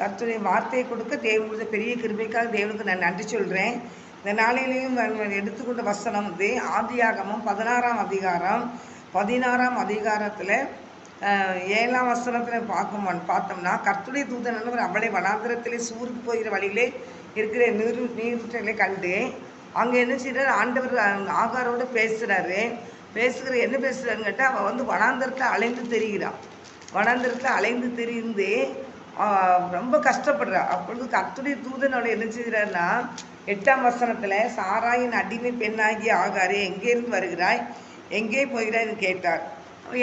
கர்த்தருடைய வார்த்தையை கொடுக்க தேவன் கொடுத்த பெரிய கிருபைக்காக தேவனுக்கு நான் நன்றி சொல்கிறேன் இந்த நாளிலையும் எடுத்துக்கொண்ட வசனம் வந்து ஆதியாகமும் பதினாறாம் அதிகாரம் பதினாறாம் அதிகாரத்தில் ஏழாம் வசனத்தில் பார்க்கும் பார்த்தோம்னா கர்த்துடைய தூதனவர் அவளை வனாந்திரத்திலே சூருக்கு போகிற வழியிலே இருக்கிற நீர் நீர்களை கண்டு அங்கே என்ன செய்கிறார் ஆண்டவர் ஆகாரோடு பேசுகிறாரு பேசுகிற என்ன பேசுகிறாருன்னு கேட்டால் அவள் வந்து வனாந்தரத்தில் அலைந்து தெரிகிறான். வனாந்தரத்தில் அலைந்து தெரிந்து ரொம்ப கஷ்டப்படுறா. அப்பொழுது கத்துடைய தூதன் என்ன செய்கிறாருன்னா எட்டாம் வசனத்தில் சாராயின் அடிமை பெண்ணாகி ஆகாரே எங்கேருந்து வருகிறாய்? எங்கே போகிறாய்னு கேட்டார்.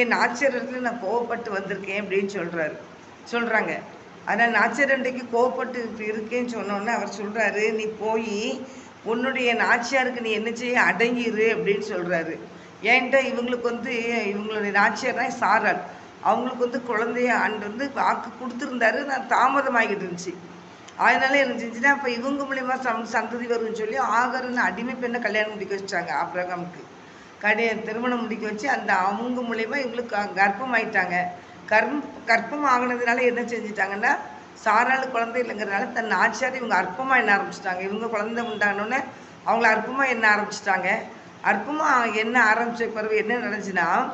என் ஆச்சரியத்தில் நான் கோவப்பட்டு வந்திருக்கேன் அப்படின்னு சொல்கிறாரு சொல்கிறாங்க ஆனால் நாச்சியாரண்டைக்கு கோவப்பட்டு இப்படி இருக்கேன்னு சொன்னோன்னே அவர் சொல்கிறாரு நீ போய் உன்னுடைய நாச்சியாருக்கு நீ என்ன செய்ய? அடங்கிரு அப்படின்னு சொல்கிறாரு ஏன்ட்டா இவங்களுக்கு வந்து இவங்களுடைய நாச்சியார்னா தான் சாராள். அவங்களுக்கு வந்து குழந்தைய ஆண்டு வந்து வாக்கு கொடுத்துருந்தாரு. நான் தாமதமாகிட்டு இருந்துச்சு. அதனால என்ன செஞ்சுன்னா அப்போ இவங்க மூலியமா சம் சந்ததி வரும்னு சொல்லி ஆகர்னு அடிமை பெண்ணை கல்யாணம் முடிக்க வச்சாங்க ஆப்ரகாமுக்கு கடைய திருமணம் முடிக்க வச்சு அந்த அவங்க மூலியமா இவங்களுக்கு க- கர்ப்பம் ஆயிட்டாங்க. கர்ப்பம் கர்ப்பம் ஆகினதுனால என்ன செஞ்சிட்டாங்கன்னா சாரால் குழந்தை இல்லைங்கிறதுனால தன் ஆச்சாரி இவங்க அற்பமாக எண்ண ஆரம்பிச்சிட்டாங்க. இவங்க குழந்தை உண்டானோடனே அவங்கள அற்பமாக எண்ண ஆரம்பிச்சிட்டாங்க. அற்பமாக எண்ண ஆரம்பிச்ச பிறகு என்ன நடந்துச்சுன்னா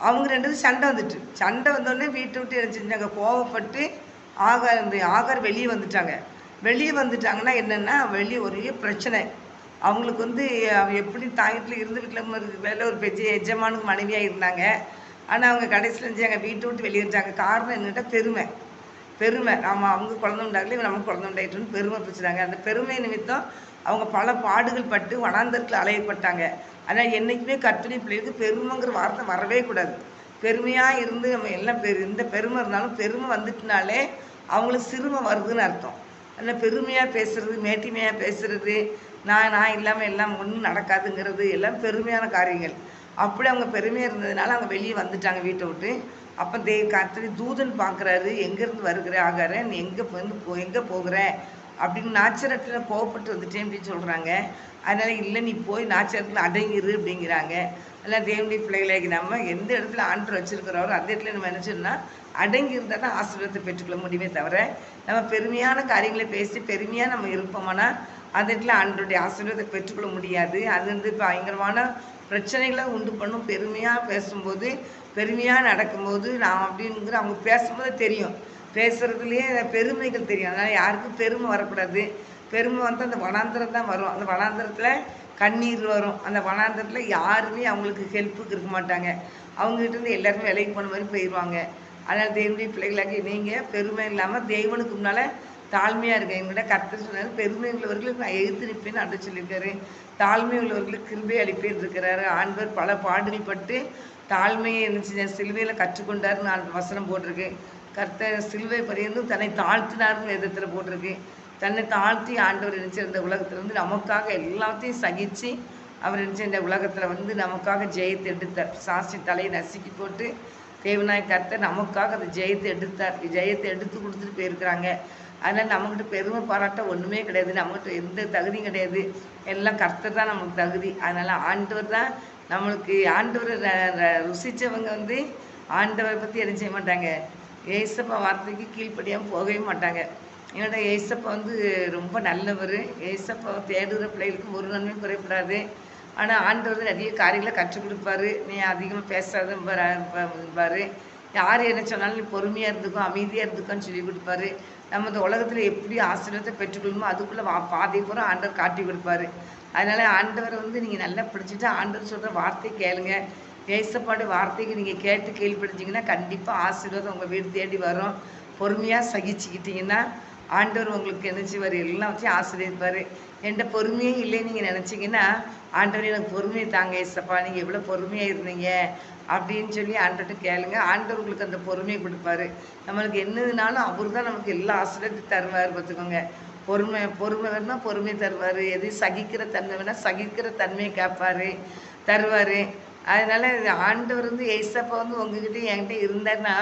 அவங்க ரெண்டு பேரும் சண்டை வந்துட்டு. சண்டை வந்தோடனே வீட்டை விட்டு என்ன செஞ்சாங்க கோவப்பட்டு ஆகார் இந்த ஆகார் வெளியே வந்துட்டாங்க. வெளியே வந்துட்டாங்கன்னா என்னென்னா வெளியே ஒரே பிரச்சனை. அவங்களுக்கு வந்து அவ எப்படி தாயத்தில் இருந்து வீட்டில் வேலை ஒரு பெரிய எஜமானுக்கு மனைவியாக இருந்தாங்க. ஆனால் அவங்க கடைசியில் செஞ்சாங்க வீட்டை விட்டு வெளியே வந்துட்டாங்க. காரணம் என்னட்டா பெருமை. பெருமை. நாம் அவங்க குழந்தை உண்டாகல நம்ம குழந்தை உண்டாயிட்டுன்னு பெருமை பிடிச்சிட்டாங்க. அந்த பெருமை நிமித்தம் அவங்க பல பாடுகள் பட்டு வனாந்தரத்தில் அலையப்பட்டாங்க. ஆனால் என்றைக்குமே கர்த்தரி பிள்ளைகளுக்கு பெருமைங்கிற வார்த்தை வரவே கூடாது. பெருமையாக இருந்து நம்ம எல்லாம் பெரு இந்த பெருமை இருந்தாலும் பெருமை வந்துட்டுனாலே அவங்களுக்கு சிறுமை வருதுன்னு அர்த்தம். அதில் பெருமையாக பேசுறது மேட்டிமையாக பேசுறது நான் நான் இல்லாமல் எல்லாம் ஒன்றும் நடக்காதுங்கிறது எல்லாம் பெருமையான காரியங்கள். அப்படி அவங்க பெருமையாக இருந்ததுனால அவங்க வெளியே வந்துட்டாங்க வீட்டை விட்டு. அப்போ தே கர்த்தரி தூதன் பார்க்குறாரு எங்கேருந்து வருகிற ஆகார நீ எங்கே போ எங்கே போகிற அப்படின்னு நாச்சரத்தில் கோவப்பட்டு வந்துட்டேன் அப்படின்னு சொல்கிறாங்க அதனால் இல்லை நீ போய் நாச்சரத்தில் அடங்கிரு அப்படிங்கிறாங்க. அதெல்லாம் தேவனுடைய பிள்ளைகளாகி நம்ம எந்த இடத்துல ஆண்டர் வச்சுருக்கிறவரோ அந்த இடத்துல நம்ம என்ன சொல்லணும்னா அடங்கி இருந்தால் தான் ஆசீர்வாதத்தை பெற்றுக்கொள்ள முடியுமே தவிர நம்ம பெருமையான காரியங்களை பேசி பெருமையாக நம்ம இருப்போம்னா அந்த இடத்துல ஆண்டருடைய ஆசீர்வாதத்தை பெற்றுக்கொள்ள முடியாது. அது வந்து பயங்கரமான பிரச்சனைகளை உண்டு பண்ணும் பெருமையாக பேசும்போது பெருமையாக நடக்கும்போது நான் அப்படிங்கிற அவங்க பேசும்போது தெரியும். பேசுறதுலேயே பெருமைகள் தெரியும். அதனால் யாருக்கும் பெருமை வரக்கூடாது. பெருமை வந்து அந்த வனாந்திரம் தான் வரும். அந்த வனாந்தரத்தில் கண்ணீர் வரும். அந்த வனாந்தரத்தில் யாருமே அவங்களுக்கு ஹெல்ப்புக்கு இருக்க மாட்டாங்க. அவங்ககிட்டருந்து எல்லாருமே வேலைக்கு போன மாதிரி போயிடுவாங்க அதனால் தேவனுடைய பிள்ளைகளாக்கி நீங்கள் பெருமை இல்லாமல் தேவனுக்கு முன்னால் தாழ்மையாக இருக்க எங்கள்கிட்ட கருத்து சொன்னார் பெருமை உள்ளவர்களுக்கு நான் எழுத்து நிற்பேன்னு அன்று சொல்லியிருக்காரு. தாழ்மை உள்ளவர்களுக்கு கிருபை அளிப்பேன் இருக்கிறாரு ஆண்பர் பல பாடுகள் பட்டு தாழ்மையை என்ன செஞ்சார் சிலுவையில் கற்றுக்கொண்டாருன்னு நான் வசனம் போட்டிருக்கேன் கர்த்தர் சிலுவை பரியந்தும் தன்னை தாழ்த்தினார்னு விதத்தில் போட்டிருக்கு. தன்னை தாழ்த்தி ஆண்டவர் நினைச்ச இந்த உலகத்துல வந்து நமக்காக எல்லாத்தையும் சகிச்சு அவர் நினைச்ச இந்த உலகத்தில் வந்து நமக்காக ஜெயத்தை எடுத்தார். சாஸ்தி தலையை நசுக்கி போட்டு தேவநாய கர்த்தர் நமக்காக அந்த ஜெயத்தை எடுத்தார். ஜெயத்தை எடுத்து கொடுத்துட்டு போயிருக்கிறாங்க. அதனால் நம்மகிட்ட பெருமை பாராட்ட ஒன்றுமே கிடையாது. நம்மகிட்ட எந்த தகுதியும் கிடையாது. எல்லாம் கர்த்தர் தான் நமக்கு தகுதி. அதனால் ஆண்டவர் தான் நம்மளுக்கு ஆண்டவர் ருசித்தவங்க ருசிச்சவங்க வந்து ஆண்டவரை பற்றி என்ன செய்ய மாட்டாங்க. ஏசப்பா வார்த்தைக்கு கீழ்ப்படியாமல் போகவே மாட்டாங்க. என்னோட ஏசப்பா வந்து ரொம்ப நல்லவர். ஏசப்பா தேடுகிற பிள்ளைகளுக்கு ஒரு நன்மையும் குறைப்படாது ஆனால் ஆண்டவர் நிறைய காரியங்களை கற்றுக் கொடுப்பாரு. நீ அதிகமாக பேசாதம்பாரு யார் என்ன சொன்னாலும் நீ பொறுமையாக இருந்துக்கும் அமைதியாக இருந்துக்கோன்னு சொல்லி கொடுப்பாரு. நம்ம இந்த உலகத்தில் எப்படி ஆசீர்வாதத்தை பெற்றுக்கொள்ளுமோ அதுக்குள்ளே வா பாதை பூரா ஆண்டவர் காட்டி கொடுப்பாரு. அதனால் ஆண்டவரை வந்து நீங்கள் நல்லா பிடிச்சிட்டு ஆண்டவர் சொல்கிற வார்த்தை கேளுங்க. ஏசப்பாடு வார்த்தைக்கு நீங்கள் கேட்டு கீழ்ப்படுத்திங்கன்னா கண்டிப்பாக ஆசீர்வாதம் உங்கள் வீடு தேடி வரும். பொறுமையாக சகிச்சுக்கிட்டிங்கன்னா ஆண்டவர் உங்களுக்கு என்ன செய்வார் எல்லாம் வச்சு ஆசிரியப்பார் என்கிட்ட பொறுமையே இல்லைன்னு நீங்கள் நினச்சிங்கன்னா ஆண்டவர் எனக்கு பொறுமையை தாங்க ஏசப்பா நீங்கள் எவ்வளோ பொறுமையாக இருந்தீங்க? அப்படின்னு சொல்லி ஆண்டவர்கிட்ட கேளுங்க. ஆண்டவர் உங்களுக்கு அந்த பொறுமையை கொடுப்பாரு. நம்மளுக்கு என்னதுனாலும் அவர் தான் நமக்கு எல்லா ஆசிரியத்தையும் தருவார் பார்த்துக்கோங்க. பொறுமை பொறுமை வேணால் பொறுமை தருவார். எதையும் சகிக்கிற தன்மை வேணால் சகிக்கிற தன்மையை கேட்பார் தருவார். அதனால் ஆண்டவர் வந்து ஏசப்பா வந்து உங்ககிட்ட என்கிட்ட இருந்தாருன்னா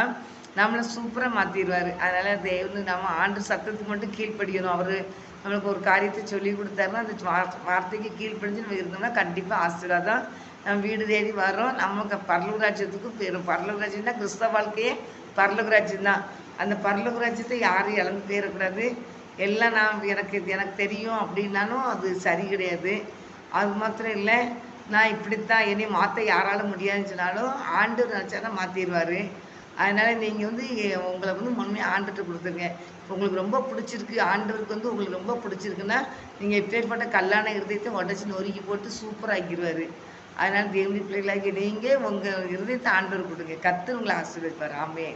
நம்மளை சூப்பராக மாற்றிடுவார் அதனால் தேவன் நம்ம ஆண்டு சத்தத்துக்கு மட்டும் கீழ்ப்படிக்கணும் அவர் நம்மளுக்கு ஒரு காரியத்தை சொல்லி கொடுத்தாருன்னா அந்த வார்த்தை- வார்த்தைக்கு கீழ்ப்படிஞ்சு நம்ம இருந்தோம்னா கண்டிப்பாக ஆசீர்வாதம். நம்ம வீடு தேடி வரோம் நமக்கு பரலூர் ராஜ்யத்துக்கு பெரும். பரலூர் கிறிஸ்தவ வாழ்க்கையே பரலூர் தான் அந்த பரலகுராஜ்யத்தை யாரும் இழந்து போயிடக்கூடாது எல்லாம் நான் எனக்கு எனக்கு தெரியும் அப்படின்னாலும் அது சரி கிடையாது. அது மாத்திரம் இல்லை. நான் இப்படித்தான் என்னை மாற்ற யாராலும் முடியாதுன்னு சொன்னாலும் ஆண்டு நினச்சானா மாற்றிடுவார் அதனால் நீங்கள் வந்து உங்களை வந்து முன்மையாக ஆண்டுட்டு கொடுத்துருங்க. உங்களுக்கு ரொம்ப பிடிச்சிருக்கு. ஆண்டவருக்கு வந்து உங்களுக்கு ரொம்ப பிடிச்சிருக்குன்னா நீங்கள் இப்பேற்பட்ட கல்லான இருதயத்தை உடச்சி நொறுக்கி போட்டு சூப்பராக அதனால் தேவனி பிள்ளைகளாகி நீங்கள் உங்கள் இருதயத்தை ஆண்டவர் கொடுங்க. கத்து உங்களை ஆசீர்வதிப்பார். ஆமே